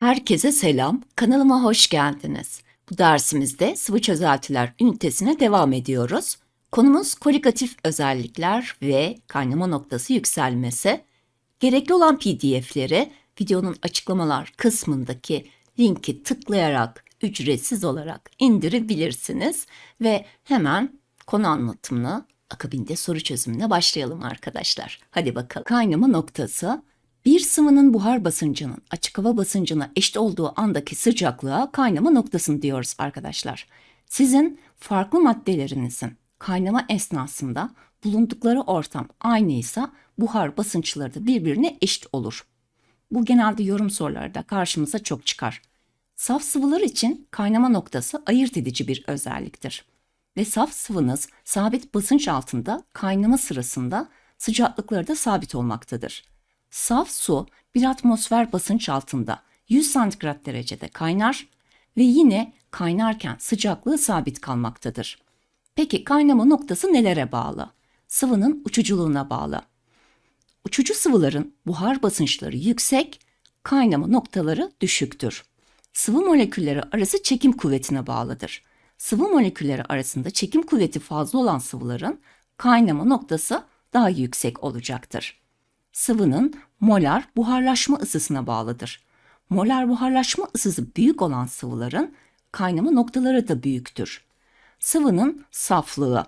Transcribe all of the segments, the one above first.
Herkese selam, kanalıma hoş geldiniz. Bu dersimizde sıvı çözeltiler ünitesine devam ediyoruz. Konumuz kolikatif özellikler ve kaynama noktası yükselmesi. Gerekli olan pdf'leri videonun açıklamalar kısmındaki linki tıklayarak ücretsiz olarak indirebilirsiniz. Ve hemen konu anlatımına akabinde soru çözümüne başlayalım arkadaşlar. Hadi bakalım. Kaynama noktası bir sıvının buhar basıncının açık hava basıncına eşit olduğu andaki sıcaklığa kaynama noktasını diyoruz arkadaşlar. Sizin farklı maddelerinizin kaynama esnasında bulundukları ortam aynıysa buhar basınçları da birbirine eşit olur. Bu genelde yorum sorularda karşımıza çok çıkar. Saf sıvılar için kaynama noktası ayırt edici bir özelliktir. Ve saf sıvınız sabit basınç altında kaynama sırasında sıcaklıkları da sabit olmaktadır. Saf su bir atmosfer basınç altında 100 santigrat derecede kaynar ve yine kaynarken sıcaklığı sabit kalmaktadır. Peki kaynama noktası nelere bağlı? Sıvının uçuculuğuna bağlı. Uçucu sıvıların buhar basınçları yüksek, kaynama noktaları düşüktür. Sıvı molekülleri arası çekim kuvvetine bağlıdır. Sıvı molekülleri arasında çekim kuvveti fazla olan sıvıların kaynama noktası daha yüksek olacaktır. Sıvının molar buharlaşma ısısına bağlıdır. Molar buharlaşma ısısı büyük olan sıvıların kaynama noktaları da büyüktür. Sıvının saflığı.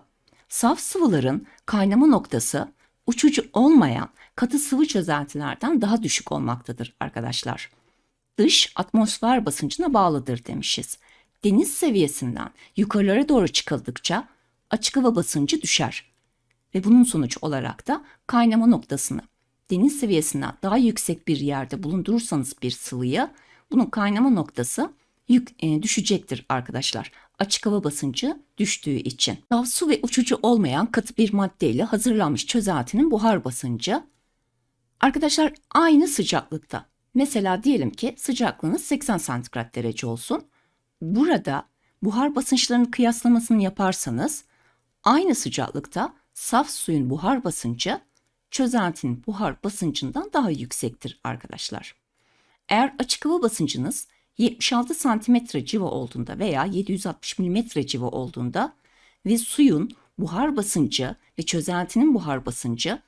Saf sıvıların kaynama noktası uçucu olmayan katı sıvı çözeltilerden daha düşük olmaktadır arkadaşlar. Dış atmosfer basıncına bağlıdır demişiz. Deniz seviyesinden yukarılara doğru çıkıldıkça açık hava basıncı düşer ve bunun sonucu olarak da kaynama noktasını deniz seviyesinden daha yüksek bir yerde bulundurursanız bir sıvıyı bunun kaynama noktası yük, e, düşecektir arkadaşlar. Açık hava basıncı düştüğü için. Saf su ve uçucu olmayan katı bir maddeyle hazırlanmış çözeltinin buhar basıncı arkadaşlar aynı sıcaklıkta. Mesela diyelim ki sıcaklığınız 80 santigrat derece olsun. Burada buhar basınçlarının kıyaslamasını yaparsanız aynı sıcaklıkta saf suyun buhar basıncı çözeltinin buhar basıncından daha yüksektir arkadaşlar. Eğer açık hava basıncınız 76 santimetre civa olduğunda veya 760 milimetre civa olduğunda ve suyun buhar basıncı ve çözeltinin buhar basıncı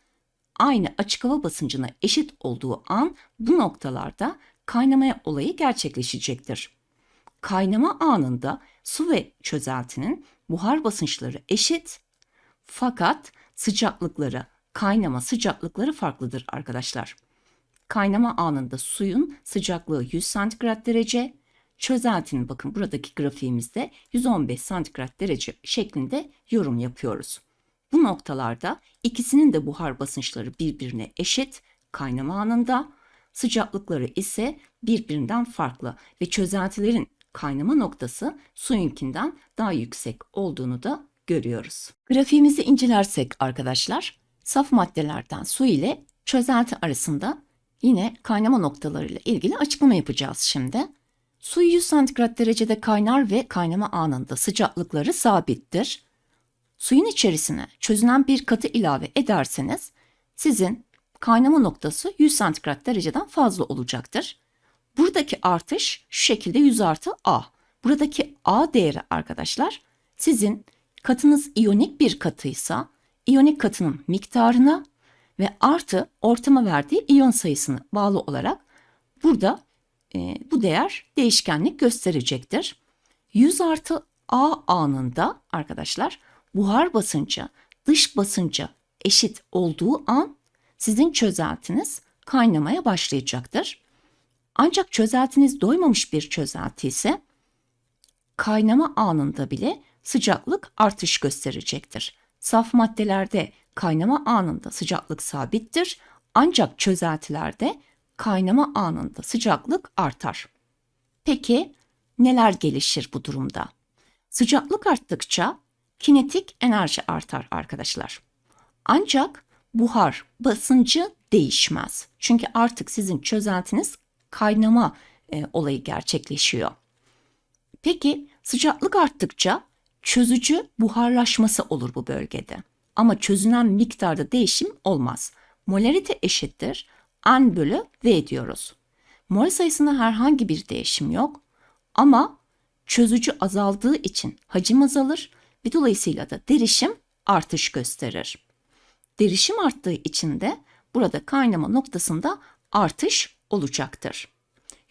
aynı açık hava basıncına eşit olduğu an bu noktalarda kaynama olayı gerçekleşecektir. Kaynama anında su ve çözeltinin buhar basınçları eşit fakat sıcaklıkları kaynama sıcaklıkları farklıdır arkadaşlar. Kaynama anında suyun sıcaklığı 100 santigrat derece, çözeltinin bakın buradaki grafiğimizde 115 santigrat derece şeklinde yorum yapıyoruz. Bu noktalarda ikisinin de buhar basınçları birbirine eşit kaynama anında, sıcaklıkları ise birbirinden farklı ve çözeltilerin kaynama noktası suyunkinden daha yüksek olduğunu da görüyoruz. Grafiğimizi incelersek arkadaşlar, saf maddelerden su ile çözelti arasında yine kaynama noktalarıyla ilgili açıklama yapacağız şimdi. Su 100 santigrat derecede kaynar ve kaynama anında sıcaklıkları sabittir. Suyun içerisine çözünen bir katı ilave ederseniz sizin kaynama noktası 100 santigrat dereceden fazla olacaktır. Buradaki artış şu şekilde 100 artı A. Buradaki A değeri arkadaşlar sizin katınız iyonik bir katıysa iyonik katının miktarına ve artı ortama verdiği iyon sayısını bağlı olarak burada e, bu değer değişkenlik gösterecektir. 100 artı A anında arkadaşlar buhar basıncı dış basınca eşit olduğu an sizin çözeltiniz kaynamaya başlayacaktır. Ancak çözeltiniz doymamış bir çözelti ise kaynama anında bile sıcaklık artış gösterecektir. Saf maddelerde kaynama anında sıcaklık sabittir ancak çözeltilerde kaynama anında sıcaklık artar. Peki neler gelişir bu durumda? Sıcaklık arttıkça kinetik enerji artar arkadaşlar. Ancak buhar basıncı değişmez. Çünkü artık sizin çözeltiniz kaynama e, olayı gerçekleşiyor. Peki sıcaklık arttıkça çözücü buharlaşması olur bu bölgede. Ama çözünen miktarda değişim olmaz. Molarite eşittir N bölü V diyoruz. Mol sayısında herhangi bir değişim yok ama çözücü azaldığı için hacim azalır ve dolayısıyla da derişim artış gösterir. Derişim arttığı için de burada kaynama noktasında artış olacaktır.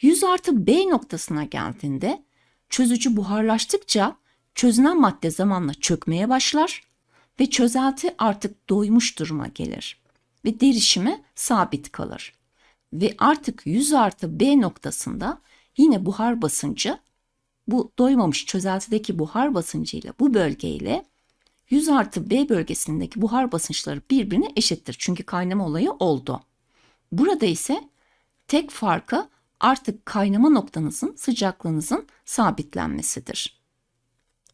100 artı B noktasına geldiğinde çözücü buharlaştıkça çözünen madde zamanla çökmeye başlar ve çözelti artık doymuş duruma gelir ve derişimi sabit kalır. Ve artık 100 artı B noktasında yine buhar basıncı bu doymamış çözeltideki buhar basıncıyla bu bölgeyle 100 artı B bölgesindeki buhar basınçları birbirine eşittir. Çünkü kaynama olayı oldu. Burada ise tek farkı artık kaynama noktanızın sıcaklığınızın sabitlenmesidir.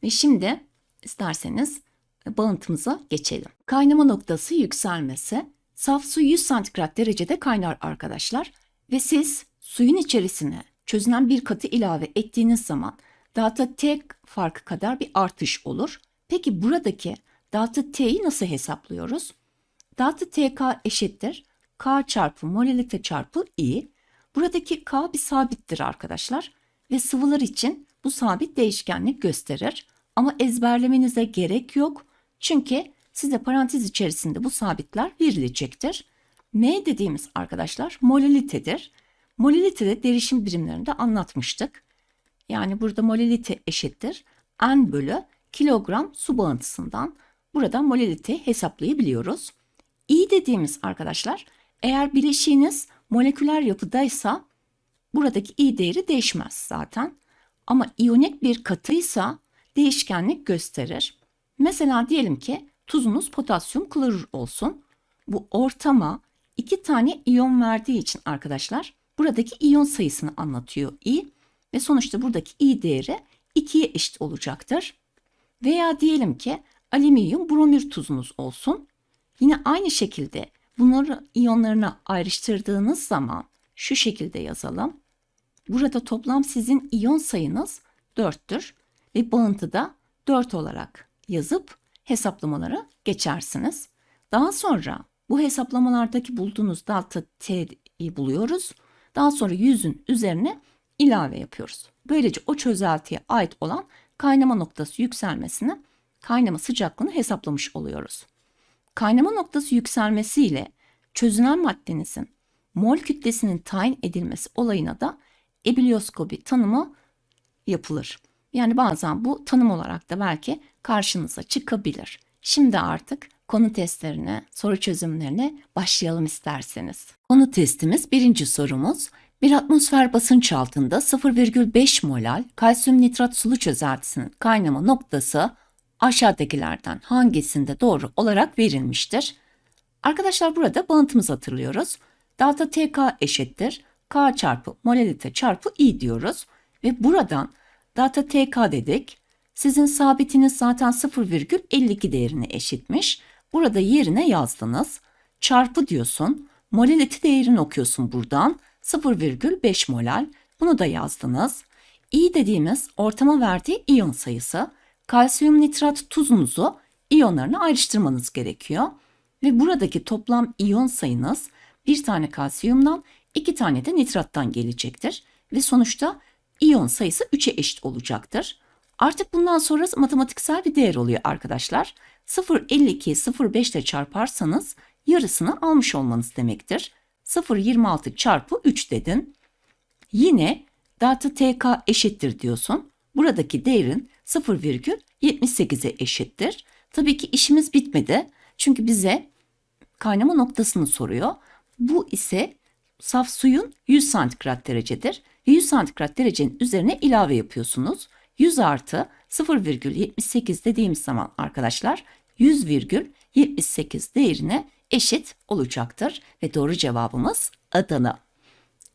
Ve şimdi isterseniz bağıntımıza geçelim. Kaynama noktası yükselmesi. Saf su 100 santigrat derecede kaynar arkadaşlar. Ve siz suyun içerisine çözünen bir katı ilave ettiğiniz zaman delta T farkı kadar bir artış olur. Peki buradaki delta T'yi nasıl hesaplıyoruz? Delta TK eşittir. K çarpı molelite çarpı I. Buradaki K bir sabittir arkadaşlar. Ve sıvılar için bu sabit değişkenlik gösterir. Ama ezberlemenize gerek yok. Çünkü size parantez içerisinde bu sabitler verilecektir. M dediğimiz arkadaşlar molelitedir. Molelitede derişim birimlerinde anlatmıştık. Yani burada molelite eşittir. N bölü kilogram su bağıntısından buradan molelite hesaplayabiliyoruz. I dediğimiz arkadaşlar eğer bileşiğiniz moleküler yapıdaysa buradaki I değeri değişmez zaten. Ama iyonik bir katıysa değişkenlik gösterir. Mesela diyelim ki tuzunuz potasyum klorür olsun. Bu ortama iki tane iyon verdiği için arkadaşlar buradaki iyon sayısını anlatıyor I ve sonuçta buradaki I değeri 2'ye eşit olacaktır. Veya diyelim ki alüminyum bromür tuzunuz olsun. Yine aynı şekilde bunları iyonlarına ayrıştırdığınız zaman şu şekilde yazalım. Burada toplam sizin iyon sayınız 4'tür ve bağıntıda 4 olarak yazıp hesaplamalara geçersiniz. Daha sonra bu hesaplamalardaki bulduğunuz delta T'yi buluyoruz. Daha sonra 100'ün üzerine ilave yapıyoruz. Böylece o çözeltiye ait olan kaynama noktası yükselmesini, kaynama sıcaklığını hesaplamış oluyoruz. Kaynama noktası yükselmesiyle çözünen maddenizin mol kütlesinin tayin edilmesi olayına da ebilioskopi tanımı yapılır. Yani bazen bu tanım olarak da belki karşınıza çıkabilir. Şimdi artık konu testlerine, soru çözümlerine başlayalım isterseniz. Konu testimiz birinci sorumuz. Bir atmosfer basınç altında 0,5 molal kalsiyum nitrat sulu çözeltisinin kaynama noktası aşağıdakilerden hangisinde doğru olarak verilmiştir? Arkadaşlar burada bağıntımızı hatırlıyoruz. Delta TK eşittir. K çarpı molelite çarpı I diyoruz. Ve buradan delta TK dedik. Sizin sabitiniz zaten 0,52 değerine eşitmiş. Burada yerine yazdınız. Çarpı diyorsun. Molelite değerini okuyorsun buradan. 0,5 molal. Bunu da yazdınız. I dediğimiz ortama verdiği iyon sayısı. Kalsiyum nitrat tuzunuzu iyonlarına ayrıştırmanız gerekiyor. Ve buradaki toplam iyon sayınız bir tane kalsiyumdan iki tane de nitrattan gelecektir. Ve sonuçta iyon sayısı 3'e eşit olacaktır. Artık bundan sonra matematiksel bir değer oluyor arkadaşlar. 0.52'yi 0.5 ile çarparsanız yarısını almış olmanız demektir. 0.26 çarpı 3 dedin. Yine delta tk eşittir diyorsun. Buradaki değerin 0,78'e eşittir. Tabii ki işimiz bitmedi. Çünkü bize kaynama noktasını soruyor. Bu ise saf suyun 100 santigrat derecedir. 100 santigrat derecenin üzerine ilave yapıyorsunuz. 100 artı 0,78 dediğimiz zaman arkadaşlar 100,78 değerine eşit olacaktır ve doğru cevabımız Adana.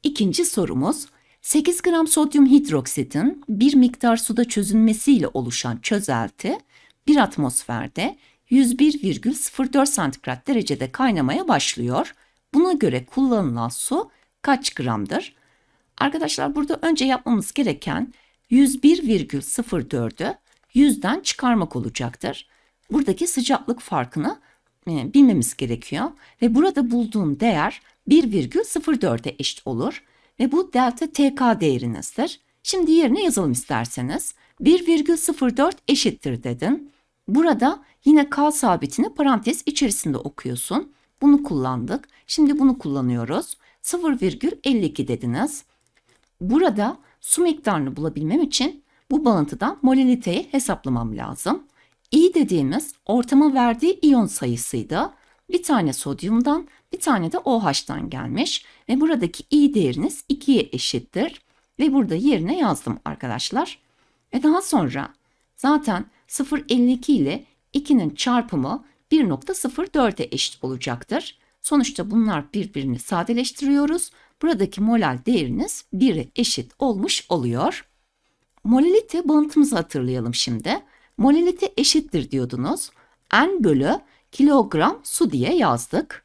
İkinci sorumuz 8 gram sodyum hidroksitin bir miktar suda çözünmesiyle oluşan çözelti bir atmosferde 101,04 santigrat derecede kaynamaya başlıyor. Buna göre kullanılan su kaç gramdır? Arkadaşlar burada önce yapmamız gereken 101,04'ü 100'den çıkarmak olacaktır. Buradaki sıcaklık farkını e, bilmemiz gerekiyor ve burada bulduğum değer 1,04'e eşit olur ve bu delta TK değerinizdir. Şimdi yerine yazalım isterseniz. 1,04 eşittir dedin. Burada yine K sabitini parantez içerisinde okuyorsun. Bunu kullandık. Şimdi bunu kullanıyoruz. 0,52 dediniz. Burada su miktarını bulabilmem için bu bağıntıdan moleliteyi hesaplamam lazım. İ dediğimiz ortama verdiği iyon sayısıydı. Bir tane sodyumdan bir tane de OH'tan gelmiş ve buradaki I değeriniz 2'ye eşittir. Ve burada yerine yazdım arkadaşlar. Ve daha sonra zaten 0,52 ile 2'nin çarpımı 1.04'e eşit olacaktır. Sonuçta bunlar birbirini sadeleştiriyoruz. Buradaki molal değeriniz 1'e eşit olmuş oluyor. Molalite bağıntımızı hatırlayalım şimdi. Molalite eşittir diyordunuz. N bölü kilogram su diye yazdık.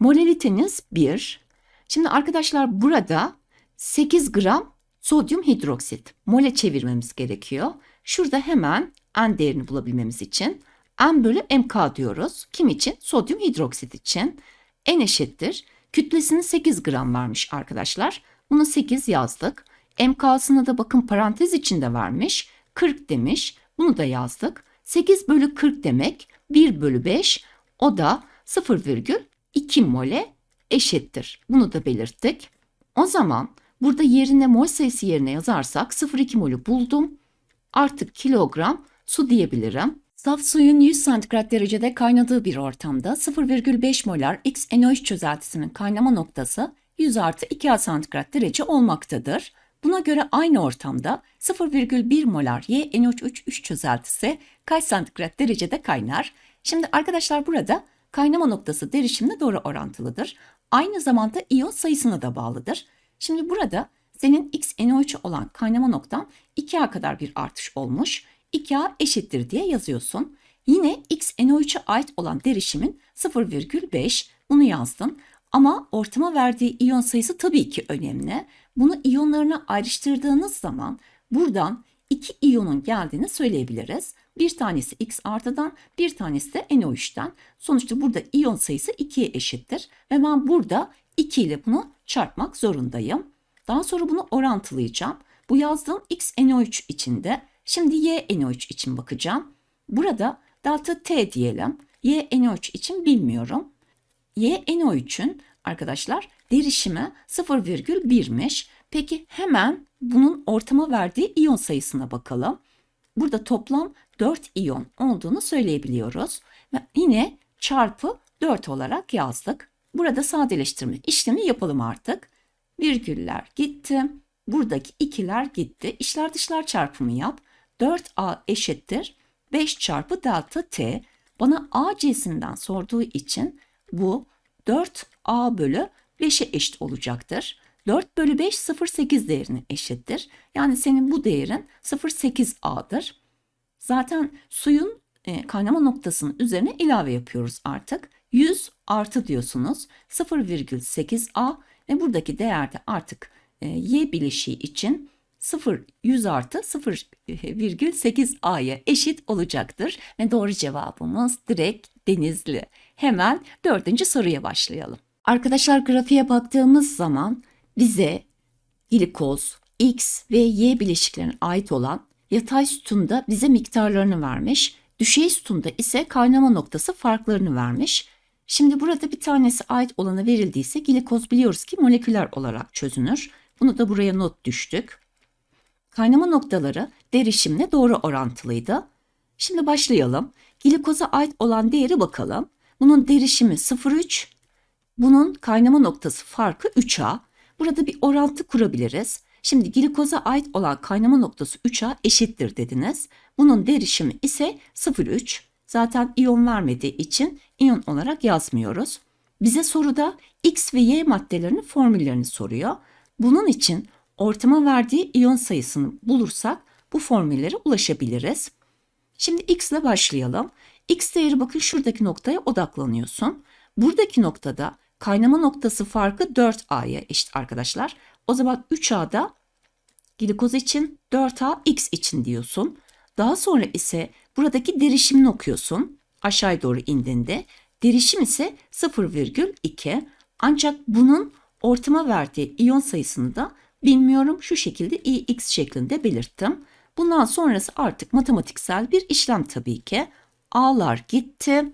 Molaliteniz 1. Şimdi arkadaşlar burada 8 gram sodyum hidroksit mole çevirmemiz gerekiyor. Şurada hemen N değerini bulabilmemiz için N bölü MK diyoruz. Kim için? Sodyum hidroksit için. N eşittir. Kütlesini 8 gram vermiş arkadaşlar. Bunu 8 yazdık. MK'sını da bakın parantez içinde vermiş. 40 demiş. Bunu da yazdık. 8 bölü 40 demek 1 bölü 5 o da 0,2 mole eşittir. Bunu da belirttik. O zaman burada yerine mol sayısı yerine yazarsak 0,2 molü buldum. Artık kilogram su diyebilirim. Saf suyun 100 santigrat derecede kaynadığı bir ortamda 0,5 molar XNO3 çözeltisinin kaynama noktası 100 artı 2 santigrat derece olmaktadır. Buna göre aynı ortamda 0,1 molar YNO3 çözeltisi kaç santigrat derecede kaynar? Şimdi arkadaşlar burada kaynama noktası derişimle doğru orantılıdır. Aynı zamanda iyon sayısına da bağlıdır. Şimdi burada senin XNO3 olan kaynama noktan 2A kadar bir artış olmuş. 2A eşittir diye yazıyorsun. Yine XNO3'e ait olan derişimin 0,5 bunu yazdın. Ama ortama verdiği iyon sayısı tabii ki önemli. Bunu iyonlarına ayrıştırdığınız zaman buradan iki iyonun geldiğini söyleyebiliriz. Bir tanesi X artıdan, bir tanesi de NO3'ten. Sonuçta burada iyon sayısı 2'ye eşittir ve ben burada 2 ile bunu çarpmak zorundayım. Daha sonra bunu orantılayacağım. Bu yazdığım XNO3 içinde. Şimdi YNO3 için bakacağım. Burada delta T diyelim. YNO3 için bilmiyorum. YNO3'ün arkadaşlar derişimi 0,1'miş. Peki hemen bunun ortama verdiği iyon sayısına bakalım. Burada toplam 4 iyon olduğunu söyleyebiliyoruz. Ve yine çarpı 4 olarak yazdık. Burada sadeleştirme işlemi yapalım artık. Virgüller gitti. Buradaki ikiler gitti. İşler dışlar çarpımı yap. 4a eşittir 5 çarpı delta t. Bana a cinsinden sorduğu için bu 4a bölü 5'e eşit olacaktır. 4 bölü 5 0,8 değerine eşittir. Yani senin bu değerin 0,8a'dır. Zaten suyun e, kaynama noktasının üzerine ilave yapıyoruz artık. 100 artı diyorsunuz 0,8a ve buradaki değerde artık e, y bileşiği için 0 100 artı 0,8a'ya eşit olacaktır. Ve doğru cevabımız direkt denizli. Hemen dördüncü soruya başlayalım. Arkadaşlar grafiğe baktığımız zaman bize glikoz, X ve Y bileşiklerine ait olan yatay sütunda bize miktarlarını vermiş. Düşey sütunda ise kaynama noktası farklarını vermiş. Şimdi burada bir tanesi ait olana verildiyse glikoz biliyoruz ki moleküler olarak çözünür. Bunu da buraya not düştük. Kaynama noktaları derişimle doğru orantılıydı. Şimdi başlayalım. Glikoza ait olan değeri bakalım. Bunun derişimi 0,3. Bunun kaynama noktası farkı 3A. Burada bir orantı kurabiliriz. Şimdi glikoza ait olan kaynama noktası 3A eşittir dediniz. Bunun derişimi ise 0,3. Zaten iyon vermediği için iyon olarak yazmıyoruz. Bize soruda X ve Y maddelerinin formüllerini soruyor. Bunun için ortama verdiği iyon sayısını bulursak bu formüllere ulaşabiliriz. Şimdi X ile başlayalım. X değeri bakın şuradaki noktaya odaklanıyorsun. Buradaki noktada kaynama noktası farkı 4A'ya eşit arkadaşlar. O zaman 3A'da glikoz için 4A X için diyorsun. Daha sonra ise buradaki derişimini okuyorsun. Aşağı doğru indiğinde. Derişim ise 0,2. Ancak bunun ortama verdiği iyon sayısını da bilmiyorum şu şekilde ix şeklinde belirttim. Bundan sonrası artık matematiksel bir işlem tabii ki. A'lar gitti,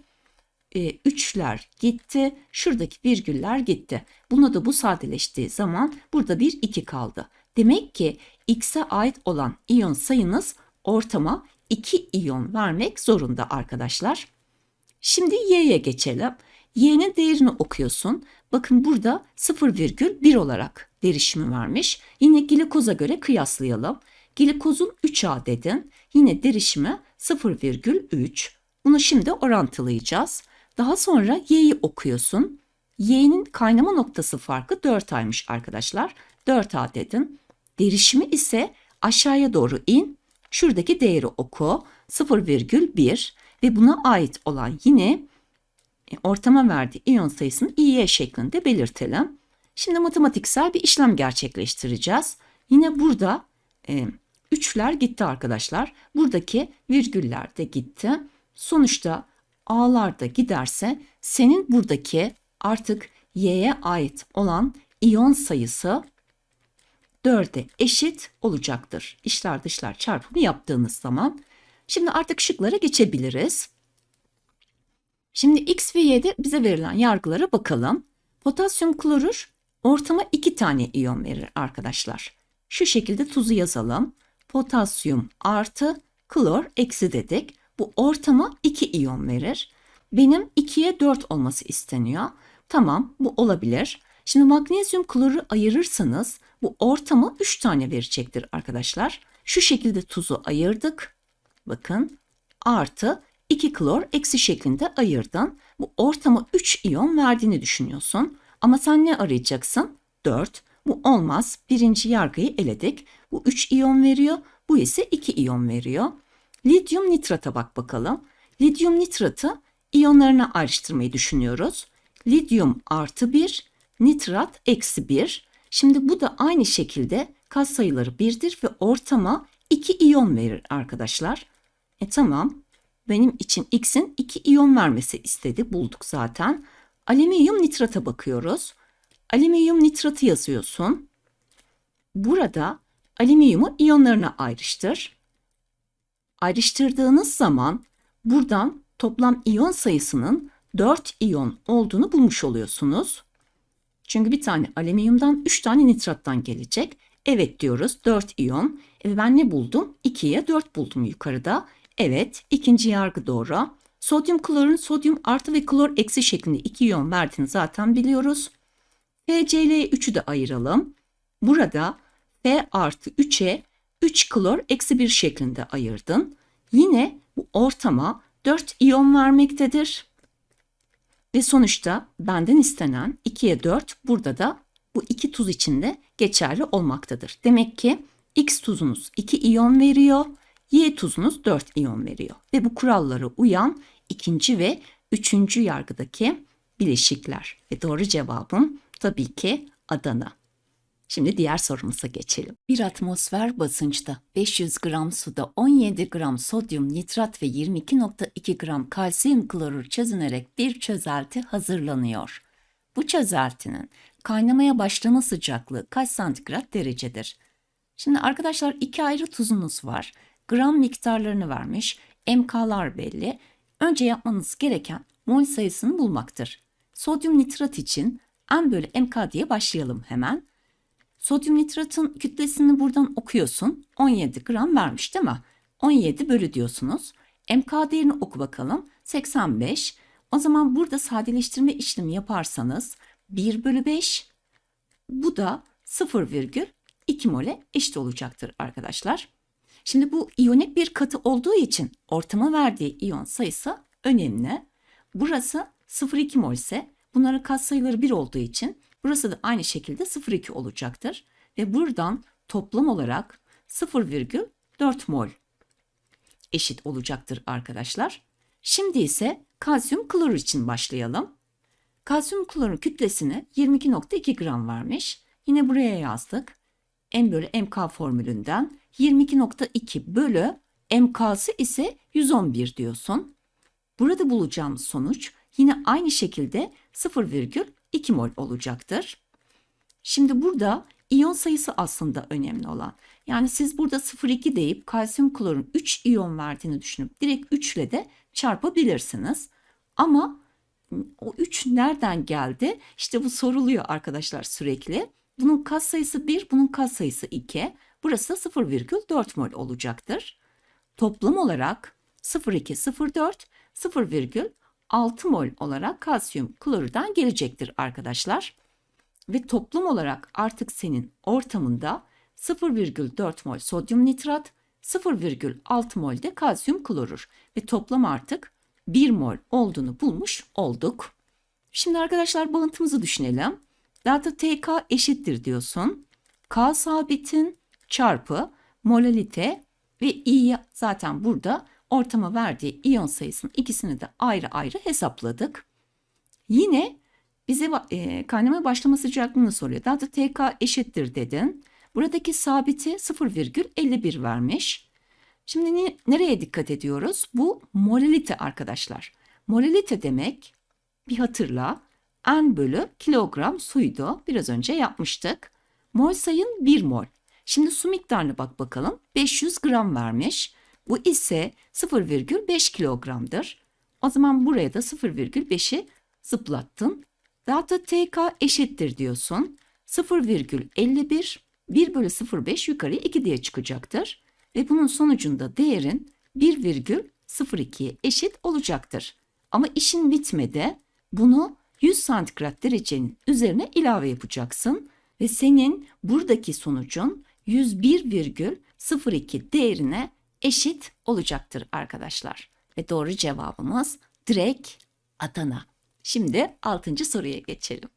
e, üçler gitti, şuradaki virgüller gitti. Buna da bu sadeleştiği zaman burada bir 2 kaldı. Demek ki x'e ait olan iyon sayınız ortama 2 iyon vermek zorunda arkadaşlar. Şimdi y'ye geçelim. Y'nin değerini okuyorsun. Bakın burada 0,1 olarak derişimi vermiş. Yine glikoza göre kıyaslayalım. Glikozun 3A dedin. Yine derişimi 0,3. Bunu şimdi orantılayacağız. Daha sonra Y'yi okuyorsun. Y'nin kaynama noktası farkı 4 aymış arkadaşlar. 4A dedin. Derişimi ise aşağıya doğru in. Şuradaki değeri oku. 0,1 ve buna ait olan yine ortama verdiği iyon sayısını İY şeklinde belirtelim. Şimdi matematiksel bir işlem gerçekleştireceğiz. Yine burada e, üçler gitti arkadaşlar. Buradaki virgüller de gitti. Sonuçta A'lar da giderse senin buradaki artık Y'ye ait olan iyon sayısı 4'e eşit olacaktır. İşler dışlar çarpımı yaptığınız zaman. Şimdi artık şıklara geçebiliriz. Şimdi X ve Y'de bize verilen yargılara bakalım. Potasyum klorür ortama 2 tane iyon verir arkadaşlar. Şu şekilde tuzu yazalım. Potasyum artı klor eksi dedik. Bu ortama 2 iyon verir. Benim 2'ye 4 olması isteniyor. Tamam bu olabilir. Şimdi magnezyum kloru ayırırsanız bu ortama 3 tane verecektir arkadaşlar. Şu şekilde tuzu ayırdık. Bakın artı 2 klor eksi şeklinde ayırdın. Bu ortama 3 iyon verdiğini düşünüyorsun. Ama sen ne arayacaksın? 4. Bu olmaz. Birinci yargıyı eledik. Bu 3 iyon veriyor. Bu ise 2 iyon veriyor. Lityum nitrata bak bakalım. Lityum nitratı iyonlarına ayrıştırmayı düşünüyoruz. Lityum artı 1, nitrat eksi 1. Şimdi bu da aynı şekilde kat sayıları 1'dir ve ortama 2 iyon verir arkadaşlar. E tamam. Benim için X'in 2 iyon vermesi istedi. Bulduk zaten. Alüminyum nitrata bakıyoruz. Alüminyum nitratı yazıyorsun. Burada alüminyumu iyonlarına ayrıştır. Ayrıştırdığınız zaman buradan toplam iyon sayısının 4 iyon olduğunu bulmuş oluyorsunuz. Çünkü bir tane alüminyumdan 3 tane nitrattan gelecek. Evet diyoruz 4 iyon. E ben ne buldum? 2'ye 4 buldum yukarıda. Evet ikinci yargı doğru. Sodyum klorun sodyum artı ve klor eksi şeklinde 2 iyon verdiğini zaten biliyoruz. FCl 3'ü de ayıralım. Burada F artı 3'e 3 klor eksi 1 şeklinde ayırdın. Yine bu ortama 4 iyon vermektedir. Ve sonuçta benden istenen 2'ye 4 burada da bu iki tuz içinde geçerli olmaktadır. Demek ki X tuzunuz 2 iyon veriyor, Y tuzunuz 4 iyon veriyor. Ve bu kurallara uyan ikinci ve üçüncü yargıdaki bileşikler. Ve doğru cevabım tabii ki Adana. Şimdi diğer sorumuza geçelim. Bir atmosfer basınçta 500 gram suda 17 gram sodyum nitrat ve 22.2 gram kalsiyum klorür çözünerek bir çözelti hazırlanıyor. Bu çözeltinin kaynamaya başlama sıcaklığı kaç santigrat derecedir? Şimdi arkadaşlar iki ayrı tuzunuz var. Gram miktarlarını vermiş, MK'lar belli. Önce yapmanız gereken mol sayısını bulmaktır. Sodyum nitrat için M bölü MK diye başlayalım hemen. Sodyum nitratın kütlesini buradan okuyorsun. 17 gram vermiş değil mi? 17 bölü diyorsunuz. MK değerini oku bakalım. 85. O zaman burada sadeleştirme işlemi yaparsanız 1 bölü 5 bu da 0,2 mole eşit olacaktır arkadaşlar. Şimdi bu iyonik bir katı olduğu için ortama verdiği iyon sayısı önemli. Burası 0,2 mol ise bunların katsayıları 1 olduğu için Burası da aynı şekilde 0,2 olacaktır. Ve buradan toplam olarak 0,4 mol eşit olacaktır arkadaşlar. Şimdi ise kalsiyum klorür için başlayalım. Kalsiyum klorun kütlesini 22.2 gram vermiş. Yine buraya yazdık. M bölü MK formülünden 22.2 bölü MK'sı ise 111 diyorsun. Burada bulacağımız sonuç yine aynı şekilde 0,4 2 mol olacaktır. Şimdi burada iyon sayısı aslında önemli olan. Yani siz burada 0,2 deyip kalsiyum klorun 3 iyon verdiğini düşünüp direkt 3 ile de çarpabilirsiniz. Ama o 3 nereden geldi? İşte bu soruluyor arkadaşlar sürekli. Bunun kat sayısı 1, bunun kat sayısı 2. Burası 0,4 mol olacaktır. Toplam olarak 0,204 0,6 mol olarak kalsiyum klorürden gelecektir arkadaşlar. Ve toplam olarak artık senin ortamında 0,4 mol sodyum nitrat, 0,6 mol de kalsiyum klorür ve toplam artık 1 mol olduğunu bulmuş olduk. Şimdi arkadaşlar bağıntımızı düşünelim. Delta TK eşittir diyorsun. K sabitin çarpı molalite ve İ'yi zaten burada ortama verdiği iyon sayısının ikisini de ayrı ayrı hesapladık. Yine bize e, kaynama başlama sıcaklığını soruyor. Delta TK eşittir dedin. Buradaki sabiti 0,51 vermiş. Şimdi ne, nereye dikkat ediyoruz? Bu molalite arkadaşlar. Molalite demek bir hatırla n bölü kilogram suydu. Biraz önce yapmıştık. Mol sayın 1 mol. Şimdi su miktarına bak bakalım. 500 gram vermiş. Bu ise 0,5 kilogramdır. O zaman buraya da 0,5'i zıplattın. Delta TK eşittir diyorsun. 0,51 1 bölü 0,5 yukarı 2 diye çıkacaktır. Ve bunun sonucunda değerin 1,02'ye eşit olacaktır. Ama işin bitmedi. Bunu 100 santigrat derecenin üzerine ilave yapacaksın. Ve senin buradaki sonucun 101,02 değerine eşit olacaktır arkadaşlar. Ve doğru cevabımız direkt Adana. Şimdi 6. soruya geçelim.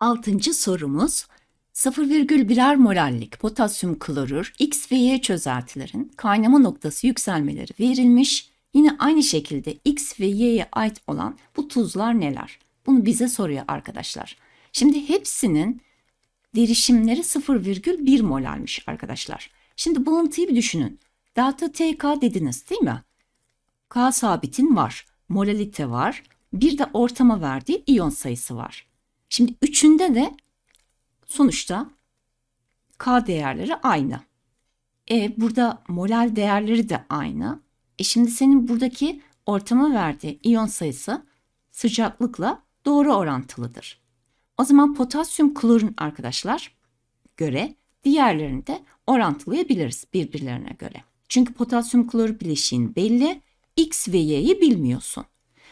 6. sorumuz 0,1'er molallik potasyum klorür X ve Y çözeltilerin kaynama noktası yükselmeleri verilmiş. Yine aynı şekilde X ve Y'ye ait olan bu tuzlar neler? Bunu bize soruyor arkadaşlar. Şimdi hepsinin derişimleri 0,1 molalmiş arkadaşlar. Şimdi bağıntıyı bir düşünün. Delta TK dediniz değil mi? K sabitin var. Molalite var. Bir de ortama verdiği iyon sayısı var. Şimdi üçünde de sonuçta K değerleri aynı. E burada molal değerleri de aynı. E şimdi senin buradaki ortama verdiği iyon sayısı sıcaklıkla doğru orantılıdır. O zaman potasyum klorun arkadaşlar göre diğerlerini de orantılayabiliriz birbirlerine göre. Çünkü potasyum klor bileşiğin belli, X ve Y'yi bilmiyorsun.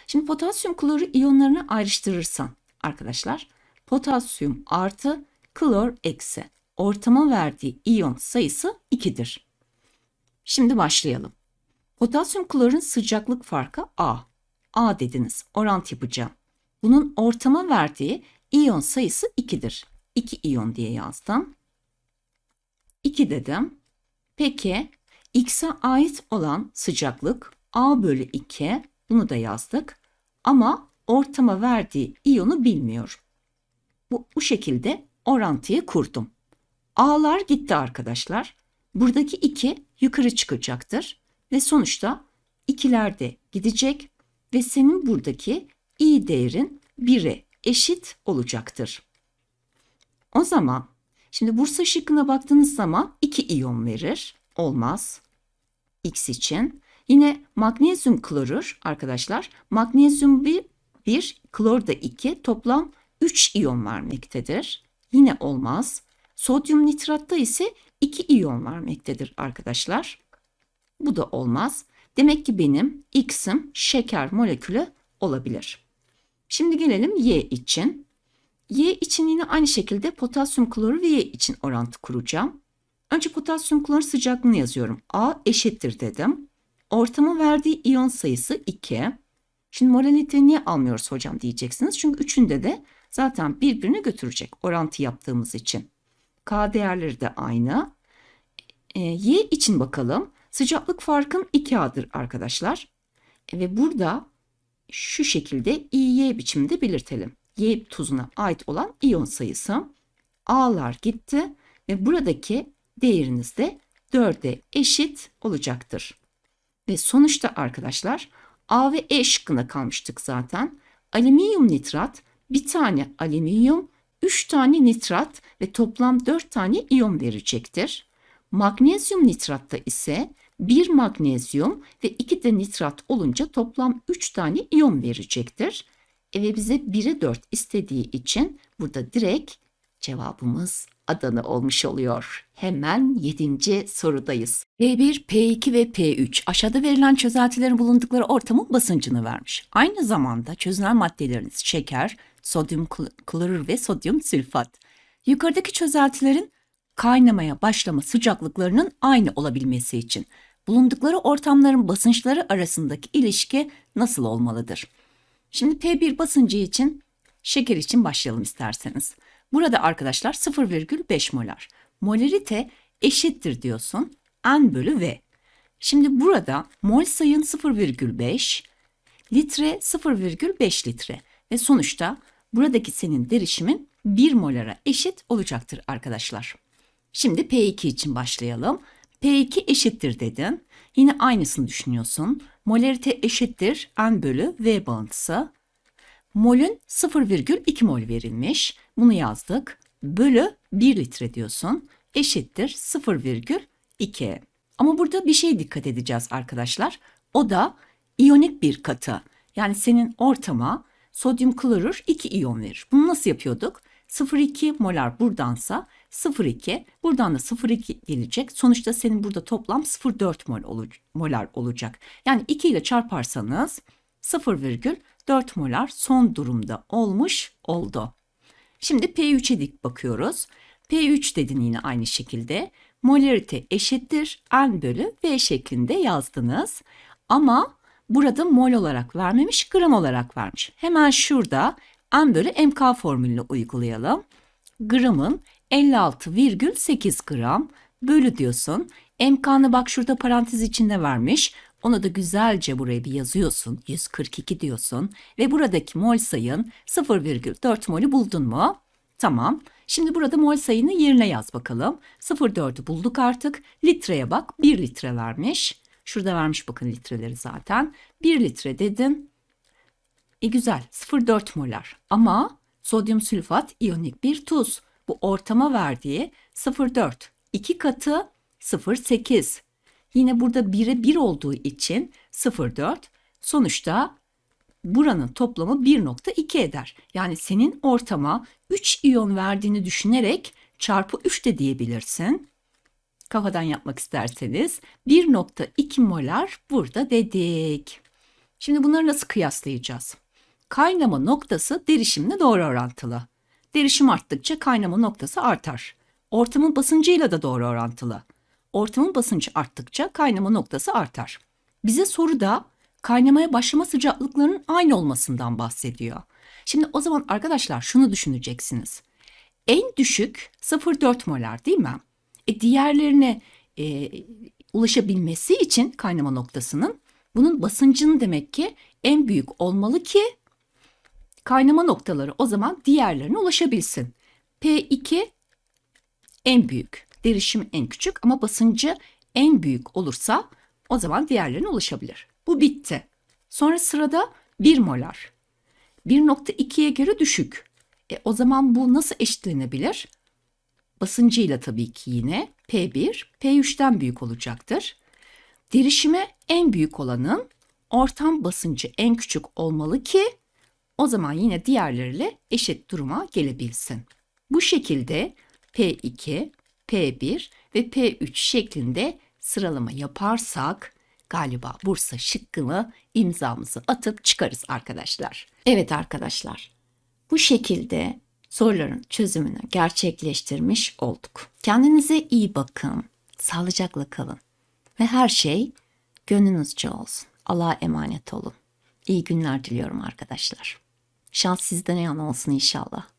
Şimdi potasyum kloru iyonlarını ayrıştırırsan arkadaşlar potasyum artı klor eksi ortama verdiği iyon sayısı 2'dir. Şimdi başlayalım. Potasyum klorun sıcaklık farkı A. A dediniz. Orant yapacağım. Bunun ortama verdiği iyon sayısı 2'dir. 2 iyon diye yazdım. 2 dedim. Peki X'e ait olan sıcaklık A bölü 2. Bunu da yazdık. Ama ortama verdiği iyonu bilmiyorum. Bu, bu şekilde orantıyı kurdum. A'lar gitti arkadaşlar. Buradaki 2 yukarı çıkacaktır. Ve sonuçta ikiler de gidecek ve senin buradaki i değerin 1'e eşit olacaktır. O zaman şimdi Bursa şıkkına baktığınız zaman 2 iyon verir. Olmaz. X için. Yine magnezyum klorür arkadaşlar. Magnezyum 1, 1 klor da 2 toplam 3 iyon vermektedir. Yine olmaz. Sodyum nitratta ise 2 iyon vermektedir arkadaşlar. Bu da olmaz. Demek ki benim X'im şeker molekülü olabilir. Şimdi gelelim Y için. Y için yine aynı şekilde potasyum kloru ve Y için orantı kuracağım. Önce potasyum klor sıcaklığını yazıyorum. A eşittir dedim. Ortama verdiği iyon sayısı 2. Şimdi molalite niye almıyoruz hocam diyeceksiniz. Çünkü üçünde de zaten birbirini götürecek orantı yaptığımız için. K değerleri de aynı. E, y için bakalım. Sıcaklık farkın 2A'dır arkadaşlar. E, ve burada şu şekilde İY biçimde belirtelim. Y tuzuna ait olan iyon sayısı. A'lar gitti ve buradaki değeriniz de 4'e eşit olacaktır. Ve sonuçta arkadaşlar A ve E şıkkında kalmıştık zaten. Alüminyum nitrat bir tane alüminyum, 3 tane nitrat ve toplam 4 tane iyon verecektir. Magnezyum nitratta ise bir magnezyum ve iki de nitrat olunca toplam 3 tane iyon verecektir. E ve bize 1'e 4 istediği için burada direkt cevabımız Adana olmuş oluyor. Hemen 7. sorudayız. P1, P2 ve P3 aşağıda verilen çözeltilerin bulundukları ortamın basıncını vermiş. Aynı zamanda çözülen maddeleriniz şeker, sodyum kl- klorür ve sodyum sülfat. Yukarıdaki çözeltilerin kaynamaya başlama sıcaklıklarının aynı olabilmesi için bulundukları ortamların basınçları arasındaki ilişki nasıl olmalıdır? Şimdi P1 basıncı için şeker için başlayalım isterseniz. Burada arkadaşlar 0,5 molar. Molarite eşittir diyorsun. N bölü V. Şimdi burada mol sayın 0,5, litre 0,5 litre ve sonuçta buradaki senin derişimin 1 molara eşit olacaktır arkadaşlar. Şimdi P2 için başlayalım. P2 eşittir dedin. Yine aynısını düşünüyorsun. Molarite eşittir N bölü V bağıntısı. Molün 0,2 mol verilmiş. Bunu yazdık. Bölü 1 litre diyorsun. Eşittir 0,2. Ama burada bir şey dikkat edeceğiz arkadaşlar. O da iyonik bir katı. Yani senin ortama sodyum klorür 2 iyon verir. Bunu nasıl yapıyorduk? 0,2 molar buradansa 0,2 buradan da 0,2 gelecek. Sonuçta senin burada toplam 0,4 mol olu- molar olacak. Yani 2 ile çarparsanız 0,4 molar son durumda olmuş oldu. Şimdi P3'e dik bakıyoruz. P3 dedin yine aynı şekilde. Molarite eşittir N bölü V şeklinde yazdınız. Ama burada mol olarak vermemiş, gram olarak vermiş. Hemen şurada N bölü MK formülünü uygulayalım. Gramın 56,8 gram bölü diyorsun. MK'nı bak şurada parantez içinde vermiş. Onu da güzelce buraya bir yazıyorsun. 142 diyorsun. Ve buradaki mol sayın 0,4 molü buldun mu? Tamam. Şimdi burada mol sayını yerine yaz bakalım. 0,4'ü bulduk artık. Litreye bak. 1 litre vermiş. Şurada vermiş bakın litreleri zaten. 1 litre dedin. E güzel 0,4 molar ama sodyum sülfat iyonik bir tuz. Bu ortama verdiği 0,4. 2 katı 0,8. Yine burada 1'e 1 olduğu için 0,4. Sonuçta buranın toplamı 1.2 eder. Yani senin ortama 3 iyon verdiğini düşünerek çarpı 3 de diyebilirsin. Kafadan yapmak isterseniz 1.2 molar burada dedik. Şimdi bunları nasıl kıyaslayacağız? Kaynama noktası derişimle doğru orantılı. Derişim arttıkça kaynama noktası artar. Ortamın basıncıyla da doğru orantılı. Ortamın basıncı arttıkça kaynama noktası artar. Bize soruda kaynamaya başlama sıcaklıklarının aynı olmasından bahsediyor. Şimdi o zaman arkadaşlar şunu düşüneceksiniz. En düşük 0,4 molar değil mi? E diğerlerine e, ulaşabilmesi için kaynama noktasının bunun basıncının demek ki en büyük olmalı ki kaynama noktaları o zaman diğerlerine ulaşabilsin. P2 en büyük, derişim en küçük ama basıncı en büyük olursa o zaman diğerlerine ulaşabilir. Bu bitti. Sonra sırada 1 molar. 1.2'ye göre düşük. E, o zaman bu nasıl eşitlenebilir? Basıncıyla tabii ki yine P1, P3'ten büyük olacaktır. Derişime en büyük olanın ortam basıncı en küçük olmalı ki o zaman yine diğerleriyle eşit duruma gelebilsin. Bu şekilde P2, P1 ve P3 şeklinde sıralama yaparsak galiba Bursa şıkkını imzamızı atıp çıkarız arkadaşlar. Evet arkadaşlar. Bu şekilde soruların çözümünü gerçekleştirmiş olduk. Kendinize iyi bakın. Sağlıcakla kalın. Ve her şey gönlünüzce olsun. Allah'a emanet olun. İyi günler diliyorum arkadaşlar. Şans sizden yana olsun inşallah.